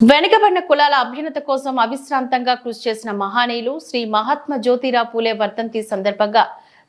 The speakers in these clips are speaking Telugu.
వెనుకబడిన కులాల అభ్యున్నత కోసం అవిశ్రాంతంగా కృషి చేసిన మహానీయులు శ్రీ మహాత్మా జ్యోతిరావు పూలే వర్ధంతి సందర్భంగా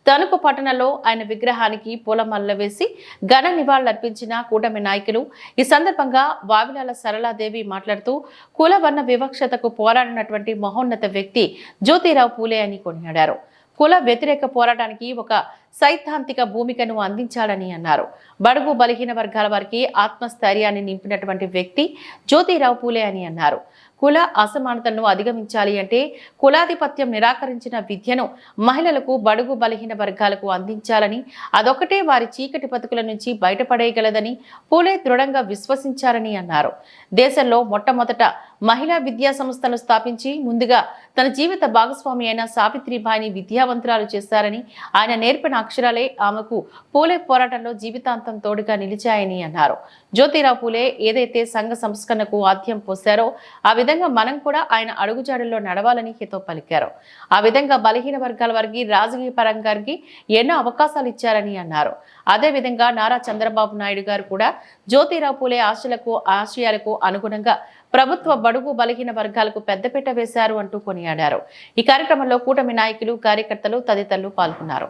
తణుకు పట్టణంలో ఆయన విగ్రహానికి పూలమాలలు వేసి ఘన నివాళులర్పించిన కూటమి నాయకులు. ఈ సందర్భంగా వావిలాల సరళాదేవి మాట్లాడుతూ కుల వర్ణ వివక్షతకు పోరాడినటువంటి మహోన్నత వ్యక్తి జ్యోతిరావు పూలే అని కొనియాడారు. కుల వ్యతిరేక పోరాటానికి ఒక సైద్ధాంతిక భూమికను అందించాలని అన్నారు. బడుగు బలహీన వర్గాల వారికి ఆత్మస్థైర్యాన్ని నింపినటువంటి వ్యక్తి జ్యోతిరావు పూలే అని అన్నారు. కుల అసమానతలను అధిగమించాలి అంటే కులాధిపత్యం నిరాకరించిన విద్యను మహిళలకు బడుగు బలహీన వర్గాలకు అందించాలని అదొకటే వారి చీకటి బతుకుల నుంచి బయటపడేయగలదని పూలే దృఢంగా విశ్వసించారని అన్నారు. దేశంలో మొట్టమొదట మహిళా విద్యా సంస్థను స్థాపించి ముందుగా తన జీవిత భాగస్వామి అయిన సావిత్రిబాయిని విద్యావంతురాలు చేశారని ఆయన నేర్పిన అక్షరాలే ఆమెకు పూలే పోరాటంలో జీవితాంతం తోడుగా నిలిచాయని అన్నారు. జ్యోతిరావు పూలే ఏదైతే సంఘ సంస్కరణకు ఆద్యం పోశారో ఆ విధంగా మనం కూడా ఆయన అడుగుజాడల్లో నడవాలని హితో పలికారు. ఆ విధంగా బలహీన వర్గాల వారికి రాజకీయ పరంగారికి ఎన్నో అవకాశాలు ఇచ్చారని అన్నారు. అదే విధంగా నారా చంద్రబాబు నాయుడు గారు కూడా జ్యోతిరావు పూలే ఆశలకు ఆశయాలకు అనుగుణంగా ప్రభుత్వ బడుగు బలహీన వర్గాలకు పెద్దపీట వేశారు అంటూ కొనియాడారు. ఈ కార్యక్రమంలో కూటమి నాయకులు కార్యకర్తలు తదితరులు పాల్గొన్నారు.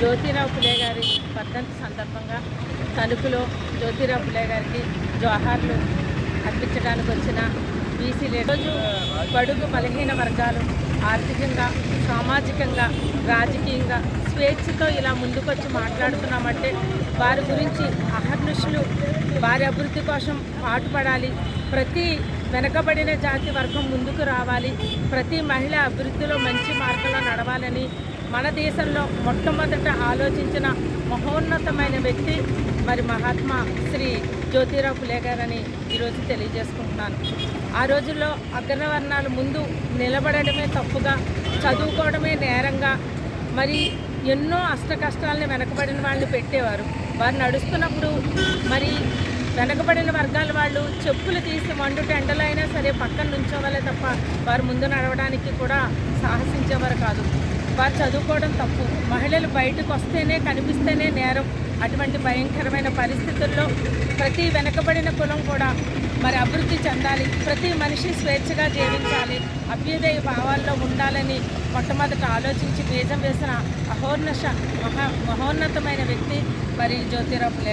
జ్యోతిరావు పులే గారి వర్ధంతి సందర్భంగా తణుకులో జ్యోతిరావు పులే గారికి జోహార్లు అర్పించడానికి వచ్చిన బీసీలు ఈరోజు బడుగు బలహీన వర్గాలు ఆర్థికంగా సామాజికంగా రాజకీయంగా స్వేచ్ఛతో ఇలా ముందుకొచ్చి మాట్లాడుతున్నామంటే వారి గురించి అహర్నిషులు వారి అభివృద్ధి కోసం పాటుపడాలి. ప్రతి వెనకబడిన జాతి వర్గం ముందుకు రావాలి. ప్రతి మహిళ అభివృద్ధిలో మంచి మార్గంలో నడవాలని మన దేశంలో మొట్టమొదట ఆలోచించిన మహోన్నతమైన వ్యక్తి మరి మహాత్మా శ్రీ జ్యోతిరావు ఫులే గారని ఈరోజు తెలియజేసుకుంటున్నాను. ఆ రోజుల్లో అగ్రవర్ణాలు ముందు నిలబడడమే తప్పుగా చదువుకోవడమే నేరంగా మరి ఎన్నో అష్ట కష్టాలని వెనకబడిన వాళ్ళని పెట్టేవారు. వారు నడుస్తున్నప్పుడు మరి వెనకబడిన వర్గాల వాళ్ళు చెప్పులు తీసి మండు టెండలైనా సరే పక్కన నుంచోవాలే తప్ప వారు ముందు నడవడానికి కూడా సాహసించేవారు కాదు. వారు చదువుకోవడం తప్పు. మహిళలు బయటకు వస్తేనే కనిపిస్తేనే నేరం. అటువంటి భయంకరమైన పరిస్థితుల్లో ప్రతి వెనకబడిన కులం కూడా మరి అభివృద్ధి చెందాలి. ప్రతి మనిషి స్వేచ్ఛగా జీవించాలి. అభ్యుదయ భావాల్లో ఉండాలని మొట్టమొదట ఆలోచించి బీజం వేసిన అహోర్నష మహా మహోన్నతమైన వ్యక్తి మరి జ్యోతిరావు లేదు